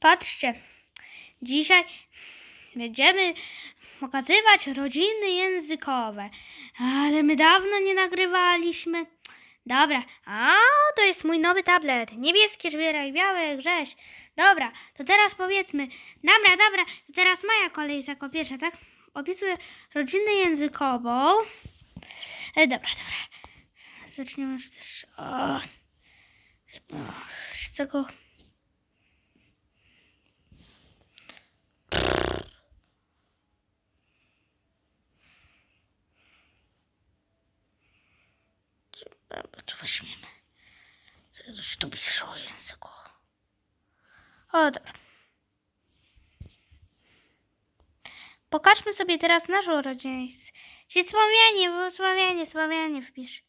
Patrzcie, dzisiaj będziemy pokazywać rodziny językowe, ale my dawno nie nagrywaliśmy. Dobra, a to jest mój nowy tablet. Niebieskie żbieraj, białe grześ. Dobra, to teraz powiedzmy. Dobra, dobra, to teraz moja kolej jako pierwsza, tak? Opisuję rodzinę językową. E, dobra, dobra. Zaczniemy już też o, z tego. Dobra, to weźmiemy. Co się tu pisze o języku? O, dobra. Pokażmy sobie teraz naszą rodzinę. Czyli Słowianie, Słowianie, Słowianie wpisz.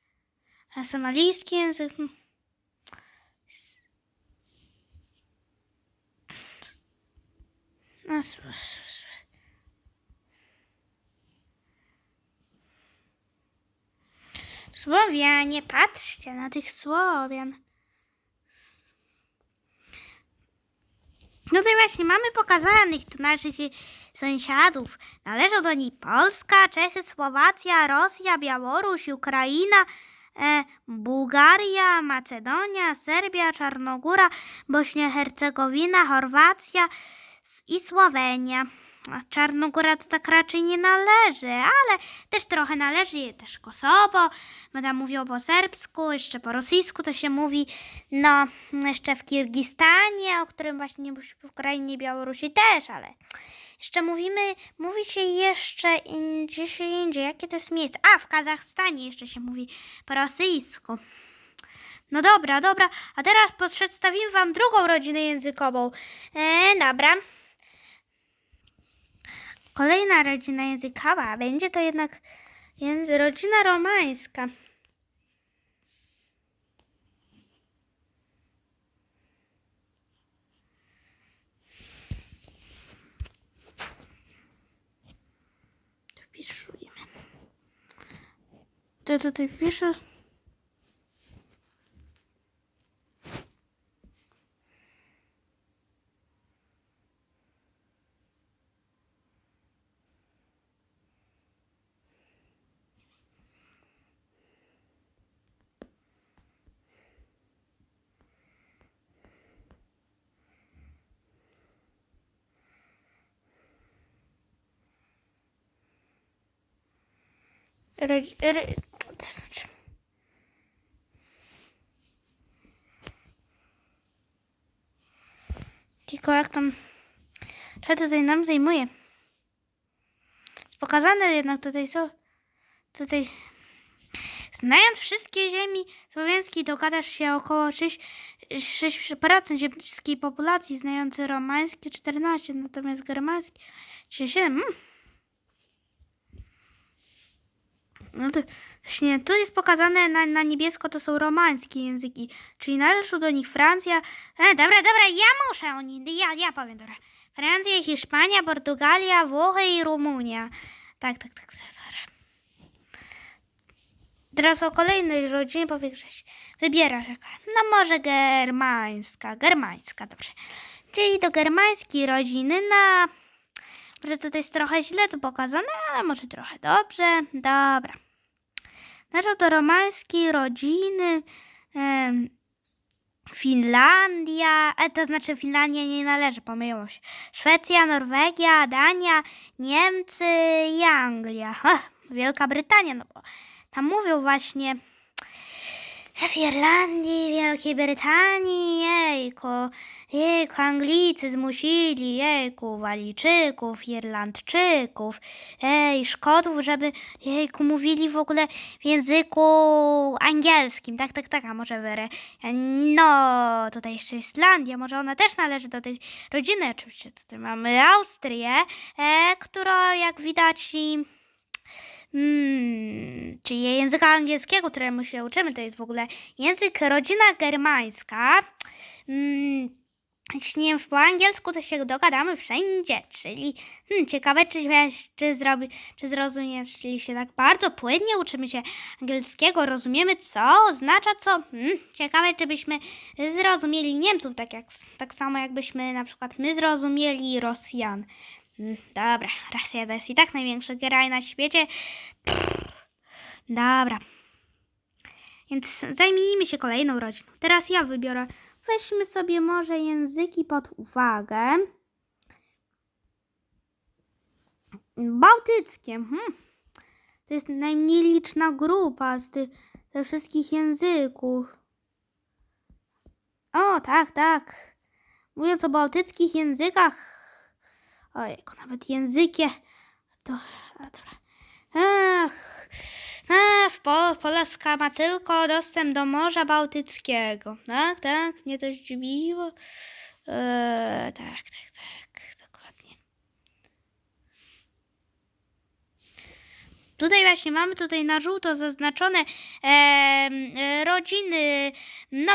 A somalijski język. hmm. S- No, s- Słowianie, patrzcie na tych Słowian. No Tutaj właśnie mamy pokazanych tu naszych sąsiadów. Należą do nich Polska, Czechy, Słowacja, Rosja, Białoruś, Ukraina, e, Bułgaria, Macedonia, Serbia, Czarnogóra, Bośnia-Hercegowina, Chorwacja s- i Słowenia. A Czarnogóra to tak raczej nie należy, ale też trochę należy, też Kosowo, tam mówią po serbsku, jeszcze po rosyjsku to się mówi, no jeszcze w Kirgistanie, o którym właśnie w Ukrainie Białorusi też, ale jeszcze mówimy, mówi się jeszcze gdzieś indziej, jakie to jest miejsce, a w Kazachstanie jeszcze się mówi po rosyjsku. No dobra, dobra, a teraz przedstawimy Wam drugą rodzinę językową. E, dobra. Kolejna rodzina językowa będzie to jednak rodzina romańska. Wpisujemy. To tutaj piszę. Rodzi- ro- Tylko jak tam... Co tutaj nam zajmuje? Pokazane jednak tutaj są... Tutaj... Znając wszystkie ziemi słowiańskiej, dogadasz się około 6, 6% ziemskiej populacji, znający romański 14, natomiast germański 7. Mm. No to właśnie tu jest pokazane na, na niebiesko to są romańskie języki, czyli należą do nich Francja. E, dobra, dobra, ja muszę o nich, ja, ja powiem, dobra. Francja, Hiszpania, Portugalia, Włochy i Rumunia. Tak, tak, tak, tak, dobra. Teraz o kolejnej rodzinie powie Grześ. Wybierasz jaka? No może germańska, germańska, dobrze. Czyli do germańskiej rodziny na... Może tutaj jest trochę źle tu pokazane, ale może trochę dobrze. Dobra. Należą do romańskiej rodziny em, Finlandia, e, to znaczy Finlandia nie należy, pomyliło się. Szwecja, Norwegia, Dania, Niemcy i Anglia. Wielka Brytania, no bo tam mówią właśnie w Irlandii, Wielkiej Brytanii, jejku, jejku, Anglicy zmusili, jejku, Walijczyków, Irlandczyków, ej, Szkotów, żeby, jejku, mówili w ogóle w języku angielskim, tak, tak, tak, a może wyre, no, tutaj jeszcze Islandia, może ona też należy do tej rodziny, oczywiście tutaj mamy Austrię, e, która jak widać i Hmm, czyli języka angielskiego, któremu się uczymy, to jest w ogóle język rodzina germańska. Hmm, nie po angielsku, to się dogadamy wszędzie, czyli hmm, ciekawe, czy, wiesz, czy, zrobi, czy zrozumiesz, się tak bardzo płynnie uczymy się angielskiego, rozumiemy, co oznacza co. Hmm, ciekawe, czy byśmy zrozumieli Niemców, tak, jak, tak samo jakbyśmy na przykład my zrozumieli Rosjan. Hmm, dobra, Rosja to jest i tak największy kraj na świecie. Dobra. Więc zajmijmy się kolejną rodziną. Teraz ja wybiorę. Weźmy sobie może języki pod uwagę. Bałtyckie. Hmm. To jest najmniej liczna grupa z tych ze wszystkich języków. O, tak, tak. Mówiąc o bałtyckich językach. Ojejku, nawet językie. Dobra, dobra. Ach, ach po, Polska ma tylko dostęp do Morza Bałtyckiego. Tak, tak, mnie to zdziwiło. Eee, tak, tak, tak, dokładnie. Tutaj właśnie mamy tutaj na żółto zaznaczone e, rodziny no,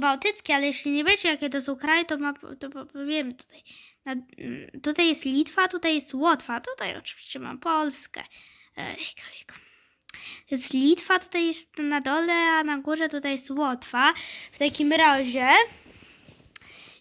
bałtyckie, ale jeśli nie wiecie jakie to są kraje, to, ma, to tutaj. Tutaj jest Litwa, tutaj jest Łotwa, tutaj oczywiście mam Polskę. Ejku, ejku. Jest Litwa, tutaj jest na dole, a na górze tutaj jest Łotwa. W takim razie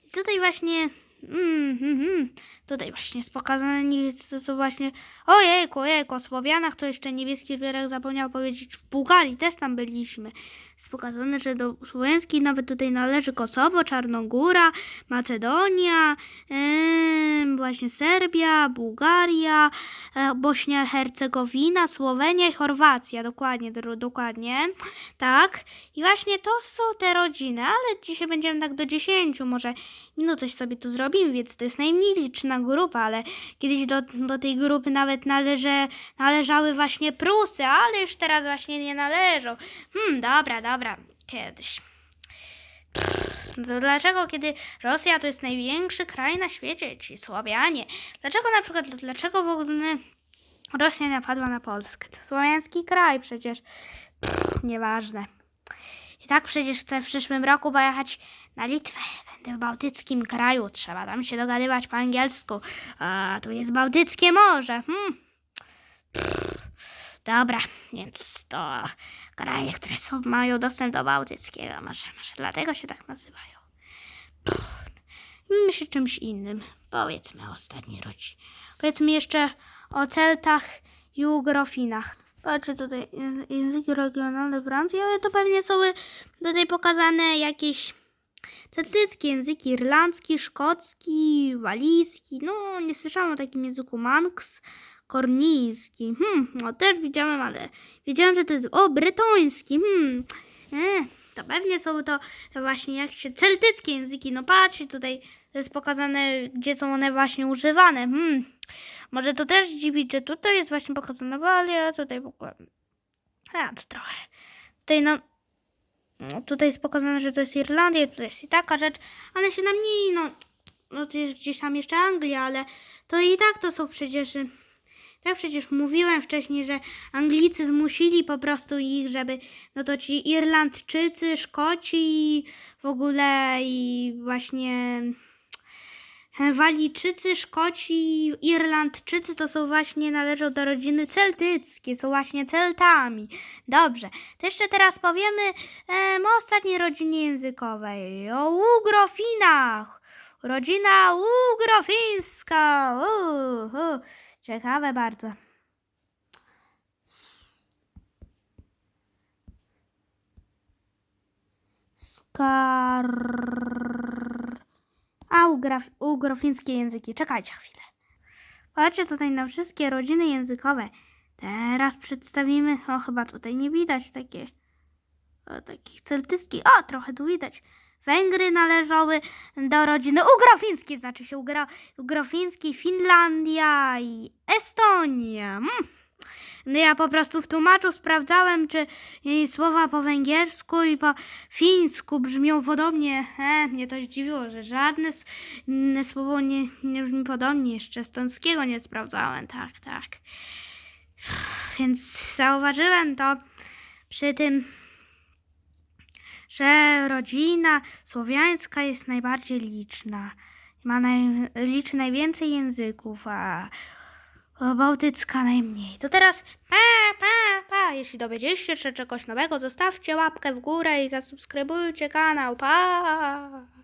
i tutaj właśnie mm, mm, mm, tutaj właśnie jest pokazane to, to właśnie ojejku, ojejku, o Słowianach to jeszcze niebieski żwirek zapomniał powiedzieć w Bułgarii, też tam byliśmy. Jest pokazane, że do Słowiańskiej nawet tutaj należy Kosowo, Czarnogóra, Macedonia, em, właśnie Serbia, Bułgaria, e, Bośnia, Hercegowina, Słowenia i Chorwacja, dokładnie, dro- dokładnie, tak. I właśnie to są te rodziny, ale dzisiaj będziemy tak do 10, może minut coś sobie tu zrobimy, więc to jest najmniej liczna grupa, ale kiedyś do, do tej grupy nawet należe, należały właśnie Prusy, ale już teraz właśnie nie należą. Hmm, dobra, dobra, kiedyś. To dlaczego, kiedy Rosja to jest największy kraj na świecie, ci Słowianie, dlaczego na przykład, dlaczego w ogóle Rosja napadła na Polskę? To słowiański kraj przecież. Pff, nieważne. I tak przecież chcę w przyszłym roku pojechać na Litwę. Będę w bałtyckim kraju. Trzeba tam się dogadywać po angielsku. A tu jest Bałtyckie Morze. Hmm. Dobra, więc to kraje, które są, mają dostęp do Bałtyckiego. Może, może dlatego się tak nazywają. Myślę czymś innym. Powiedzmy o ostatniej rodzinie. Powiedzmy jeszcze o Celtach i Ugrofinach. Patrzę tutaj języ- języki regionalne Francji, ale to pewnie są tutaj pokazane jakieś celtyckie języki, irlandzki, szkocki, walijski. No, nie słyszałam o takim języku manx, kornijski. Hmm, no też widziałem, ale wiedziałam, że to jest, o, bretoński, hmm. E, to pewnie są to właśnie jak się celtyckie języki. No patrzcie tutaj, jest pokazane, gdzie są one właśnie używane. Hmm. Może to też dziwić, że tutaj jest właśnie pokazane Walia, a tutaj w ogóle... A, to trochę. Tutaj no... Tutaj jest pokazane, że to jest Irlandia, tutaj jest i taka rzecz, ale się na mniej, no... No to jest gdzieś tam jeszcze Anglia, ale to i tak to są przecież... Tak przecież mówiłem wcześniej, że Anglicy zmusili po prostu ich, żeby... No to ci Irlandczycy, Szkoci w ogóle i właśnie... Walijczycy, Szkoci, Irlandczycy to są właśnie, należą do rodziny celtyckie, są właśnie Celtami. Dobrze, to jeszcze teraz powiemy em, o ostatniej rodzinie językowej, o Ugrofinach. Rodzina Ugrofińska. U, u, ciekawe bardzo. Skar... A ugraf, ugrofińskie języki. Czekajcie chwilę. Patrzcie tutaj na wszystkie rodziny językowe. Teraz przedstawimy. O, chyba tutaj nie widać takie. O, takich celtyckich. O, trochę tu widać. Węgry należały do rodziny ugrofińskiej, znaczy się ugro, ugrofińskiej, Finlandia i Estonia. Mm. No ja po prostu w tłumaczu sprawdzałem, czy słowa po węgiersku i po fińsku brzmią podobnie. E, mnie to zdziwiło, że żadne słowo nie, nie brzmi podobnie. Jeszcze estońskiego nie sprawdzałem, tak, tak. Więc zauważyłem to przy tym że rodzina słowiańska jest najbardziej liczna. Ma naj, liczy najwięcej języków, a bałtycka najmniej. To teraz pa, pa, pa. Jeśli dowiedzieliście się czegoś nowego, zostawcie łapkę w górę i zasubskrybujcie kanał. Pa!